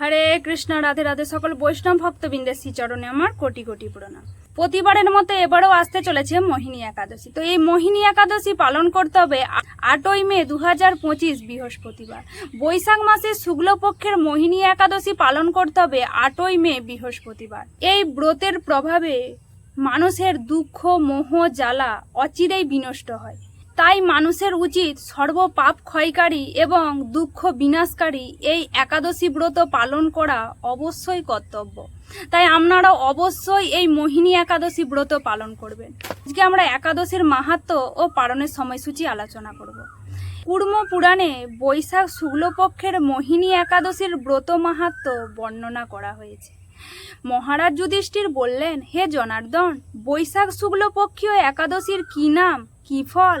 হরে কৃষ্ণ, রাধে রাধে। সকল বৈষ্ণব ভক্তবৃন্দের শ্রীচরণে আমার কোটি কোটি প্রণাম। প্রতিবারের মতো এবারেও আসতে চলেছে মোহিনী একাদশী। তো এই মোহিনী একাদশী পালন করতে হবে আটই মে দু হাজার পঁচিশ বৃহস্পতিবার। বৈশাখ মাসের শুক্লপক্ষের মোহিনী একাদশী পালন করতে হবে আটই মে বৃহস্পতিবার। এই ব্রতের প্রভাবে মানুষের দুঃখ, মোহ, জ্বালা অচিরেই বিনষ্ট হয়। তাই মানুষের উচিত সর্বপাপ ক্ষয়কারী এবং দুঃখ বিনাশকারী এই একাদশী ব্রত পালন করা অবশ্যই কর্তব্য। তাই আপনারা অবশ্যই এই মোহিনী একাদশী ব্রত পালন করবেন। আজকে আমরা একাদশীর মাহাত্ম ও পালনের সময়সূচি আলোচনা করব। কুর্ম পুরাণে বৈশাখ শুক্লপক্ষের মোহিনী একাদশীর ব্রত মাহাত্ম বর্ণনা করা হয়েছে। মহারাজ যুধিষ্ঠির বললেন, হে জনার্দন, বৈশাখ শুক্লপক্ষীয় একাদশীর কি নাম, কি ফল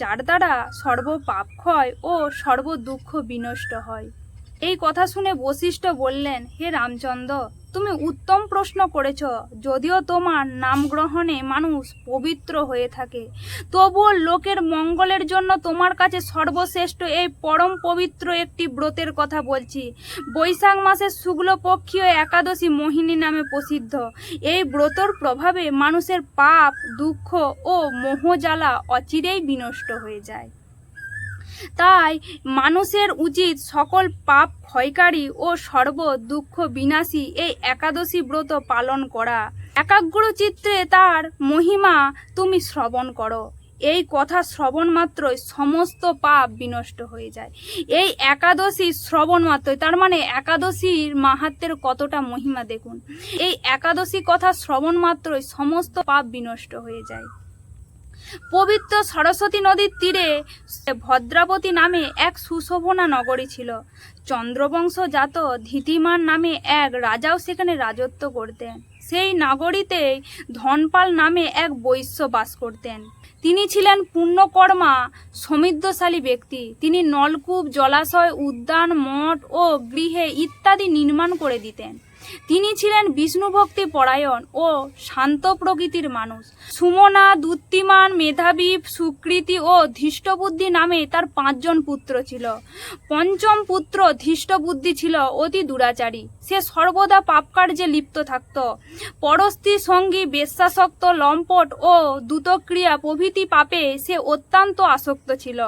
যার দ্বারা সর্ব পাপ ক্ষয় ও সর্ব দুঃখ বিনষ্ট হয়। এই কথা শুনে বশিষ্ঠ বললেন, হে রামচন্দ্র তুমি উত্তম প্রশ্ন করেছ। যদিও তোমার নাম গ্রহণে মানুষ পবিত্র হয়ে থাকে, তবুও লোকের মঙ্গলের জন্য তোমার কাছে সর্বশ্রেষ্ঠ এই পরম পবিত্র একটি ব্রতের কথা বলছি। বৈশাখ মাসের শুক্লপক্ষীয় একাদশী মোহিনী নামে প্রসিদ্ধ। এই ব্রতর প্রভাবে মানুষের পাপ, দুঃখ ও মোহজ্বালা অচিরেই বিনষ্ট হয়ে যায়। তাই মানুষের উচিত সকল পাপ ক্ষয়কারী ও সর্ব দুঃখ বিনাশী এই একাদশী ব্রত পালন করা। একাগ্র চিত্রে তার মহিমা তুমি শ্রবণ করো। এই কথা শ্রবণ মাত্রই সমস্ত পাপ বিনষ্ট হয়ে যায়। এই একাদশী শ্রবণ মাত্রই, তার মানে একাদশীর মাহাত্মের কতটা মহিমা দেখুন। এই একাদশী কথা শ্রবণ মাত্রই সমস্ত পাপ বিনষ্ট হয়ে যায়। পবিত্র সরস্বতী নদীর তীরে ভদ্রাবতী নামে এক সুশোভনা নগরী ছিল। চন্দ্রবংশজাত ধীতিমান নামে এক রাজাও সেখানে রাজত্ব করতেন। সেই নগরীতে ধনপাল নামে এক বৈশ্য বাস করতেন। তিনি ছিলেন পুণ্যকর্মা, সমৃদ্ধশালী ব্যক্তি। তিনি নলকূপ, জলাশয়, উদ্যান, মঠ ও গৃহে ইত্যাদি নির্মাণ করে দিতেন। তিনি ছিলেন বিষ্ণুভক্তি পরায়ণ ও শান্ত প্রকৃতির মানুষ। সুমনা দুত্তিমান মেধাবী, সুকৃতি ও ধৃষ্টবুদ্ধি নামে তার পাঁচজন পুত্র ছিল। পঞ্চম পুত্র ধৃষ্টবুদ্ধি ছিল অতি দুরাচারী। সে সর্বদা পাপকার্যে লিপ্ত থাকত। পরস্ত্রী সঙ্গী, বেশ্যাসক্ত, লম্পট ও দ্রুতক্রিয়া প্রভৃতি পাপে সে অত্যন্ত আসক্ত ছিল।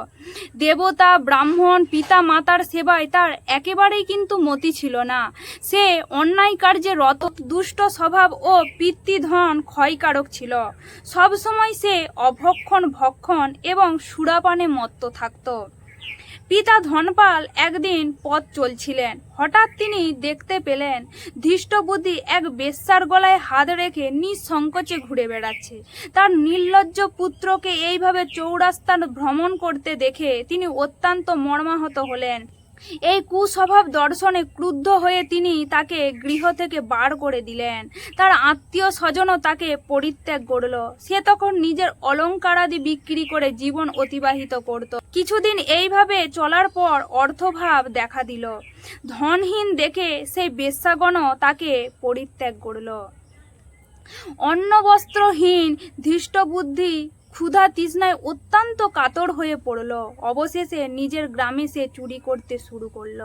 দেবতা, ব্রাহ্মণ পিতা মাতার সেবায় তার একেবারেই কিন্তু মতি ছিল না। সে অন্যায় কার্যে রত, দুষ্ট স্বভাব ও পিতৃধন ক্ষয়কারক ছিল। সবসময় সে অভক্ষণ, ভক্ষণ এবং সুরাপানে মত্ত থাকত। পিতা ধনপাল একদিন পথ চলছিলেন। হঠাৎ তিনি দেখতে পেলেন, ধৃষ্টবুদ্ধি এক বেশ্যার গলায় হাত রেখে নিঃসংকোচে ঘুরে বেড়াচ্ছে। তার নির্লজ্জ পুত্রকে এইভাবে চৌরাস্তার ভ্রমণ করতে দেখে তিনি অত্যন্ত মর্মাহত হলেন। এই কুস্বভাব দর্শনে ক্রুদ্ধ হয়ে তিনি তাকে গৃহ থেকে বার করে দিলেন। তার আত্মীয় স্বজনও তাকে পরিত্যাগ করল। সে তখন নিজের অলঙ্কারাদি বিক্রি করে জীবন অতিবাহিত করত। কিছুদিন এইভাবে চলার পর অর্থভাব দেখা দিল। ধনহীন দেখে সেই বেশ্যাগণও তাকে পরিত্যাগ করল। অন্ন বস্ত্রহীন ধৃষ্টবুদ্ধি ক্ষুধা তৃষ্ণায় অত্যন্ত কাতর হয়ে পড়ল। অবশেষে নিজের গ্রামে সে চুরি করতে শুরু করল।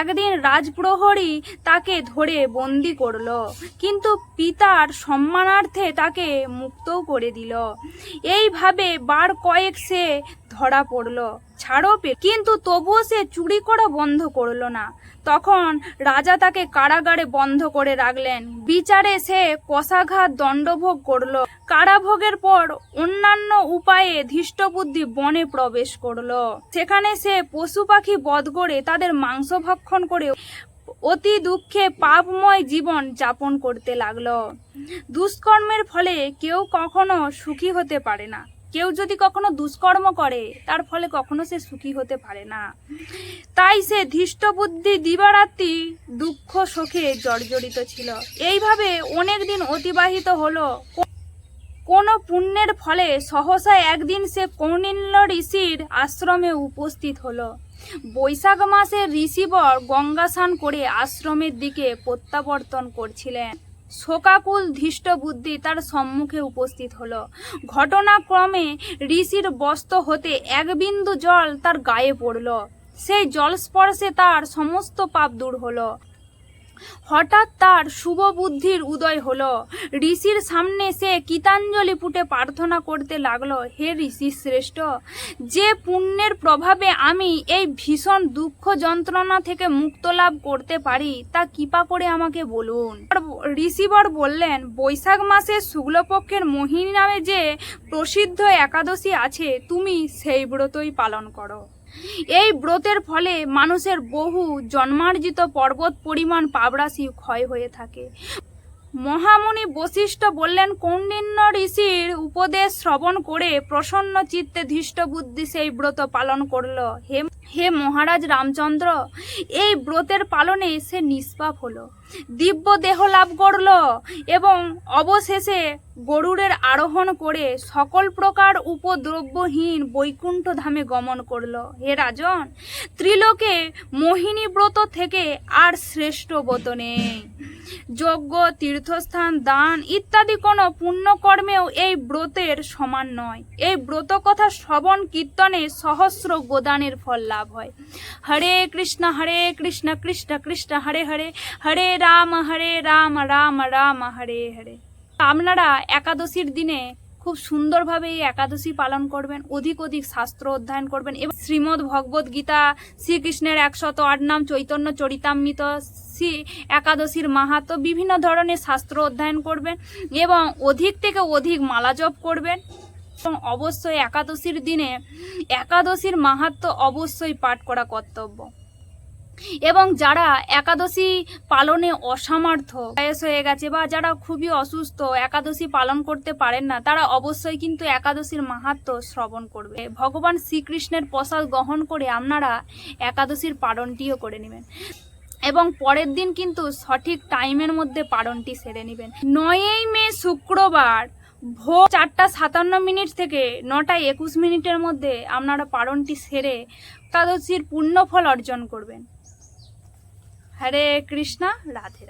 একদিন রাজপ্রহরী তাকে ধরে বন্দি করল, কিন্তু পিতার সম্মানার্থে তাকে মুক্তও করে দিল। এইভাবে বার কয়েক সে ধরা পড়ল। ছাড়ও পে কিন্তু তবুও সে চুরি করা বন্ধ করল না। তখন রাজা তাকে কারাগারে বন্ধ করে রাখলেন। বিচারে সে কষাঘাত দণ্ডভোগ করল। কারাভোগের পর অন্যান্য উপায়ে ধৃষ্টবুদ্ধি বনে প্রবেশ করল। সেখানে সে পশু পাখি বধ করে তাদের মাংস ভক্ষণ করে অতি দুঃখে পাপময় জীবন যাপন করতে লাগল। দুষ্কর্মের ফলে কেউ কখনো সুখী হতে পারে না। কেউ যদি কখনো দুষ্কর্ম করে, তার ফলে কখনো সে সুখী হতে পারে না। তাই সে ধৃষ্ট বুদ্ধি দিবারাত্রি দুঃখ শোকে জর্জরিত ছিল। এইভাবে অনেক দিন অতিবাহিত হলো। কোনো পুণ্যের ফলে সহসা একদিন সে কৌনিল্য ঋষির আশ্রমে উপস্থিত হলো। বৈশাখ মাসে ঋষিবর গঙ্গা স্নান করে আশ্রমের দিকে প্রত্যাবর্তন করছিলেন। শোকাকুল ধৃষ্ট বুদ্ধি তার সম্মুখে উপস্থিত হল। ঘটনাক্রমে ঋষির বস্ত্র হতে এক বিন্দু জল তার গায়ে পড়ল। সেই জল স্পর্শে তার সমস্ত পাপ দূর হলো। হঠাৎ তার শুভ বুদ্ধির উদয় হলো। ঋষির সামনে সে কীতাঞ্জলি পুটে প্রার্থনা করতে লাগল, হে ঋষি শ্রেষ্ঠ, যে পুণ্যের প্রভাবে আমি এই ভীষণ দুঃখ যন্ত্রণা থেকে মুক্ত লাভ করতে পারি, তা কৃপা করে আমাকে বলুন। ঋষিবর বললেন, বৈশাখ মাসের শুক্লপক্ষের মোহিনী নামে যে প্রসিদ্ধ একাদশী আছে, তুমি সেই ব্রতই পালন করো। এই ব্রতের ফলে মানুষের বহু জন্মার্জিত পর্বত পরিমাণ পাবরাশি ক্ষয় হয়ে থাকে। মহামুনি বশিষ্ঠ বললেন কৌন্ডিন্য ঋষির উপদেশ শ্রবণ করে প্রসন্ন চিত্তে ধৃষ্ট বুদ্ধি সেই ব্রত পালন করল। হে হে মহারাজ রামচন্দ্র, এই ব্রতের পালনে সে নিষ্পাপ হলো। দিব্য দেহ লাভ করল এবং অবশেষে গরুড়ের আরোহণ করে সকল প্রকার উপদ্রব্যহীন বৈকুণ্ঠ ধামে গমন করল। হে রাজন, ত্রিলোকে মোহিনী ব্রত থেকে আর শ্রেষ্ঠ ব্রত নেই। যজ্ঞ, তীর্থস্থান, দান ইত্যাদি কোনো পুণ্যকর্মেও এই ব্রতের সমান নয়। এই ব্রত কথা শ্রবণ কীর্তনে সহস্র গোদানের ফল লাভ হয়। হরে কৃষ্ণ হরে কৃষ্ণ কৃষ্ণ কৃষ্ণ, হরে হরে হরে রাম হরে রাম রাম রাম হরে হরে। আপনারা একাদশীর দিনে খুব সুন্দরভাবে এই একাদশী পালন করবেন, অধিক অধিক শাস্ত্র অধ্যয়ন করবেন এবং শ্রীমদ্ ভগবদ গীতা, শ্রীকৃষ্ণের একশত আট নাম চৈতন্য চরিতামৃত, শ্রী একাদশীর মাহাত্ম বিভিন্ন ধরনের শাস্ত্র অধ্যয়ন করবেন এবং অধিক থেকে অধিক মালা জপ করবেন। এবং অবশ্যই একাদশীর দিনে একাদশীর মাহাত্ম অবশ্যই পাঠ করা কর্তব্য। এবং যারা একাদশী পালনে অসামর্থ্য বয়স হয়ে গেছে বা যারা খুবই অসুস্থ, একাদশী পালন করতে পারেন না, তারা অবশ্যই কিন্তু একাদশীর মাহাত্ম শ্রবণ করবে। ভগবান শ্রীকৃষ্ণের প্রসাদ গ্রহণ করে আপনারা একাদশীর পালনটিও করে নেবেন। এবং পরের দিন কিন্তু সঠিক টাইমের মধ্যে পালনটি সেরে নেবেন। নয়ই মে শুক্রবার ভোর চারটা সাতান্ন মিনিট থেকে নটা একুশ মিনিটের মধ্যে আপনারা পালনটি সেরে একাদশীর পূর্ণ ফল অর্জন করবেন। হরে কৃষ্ণা রাধে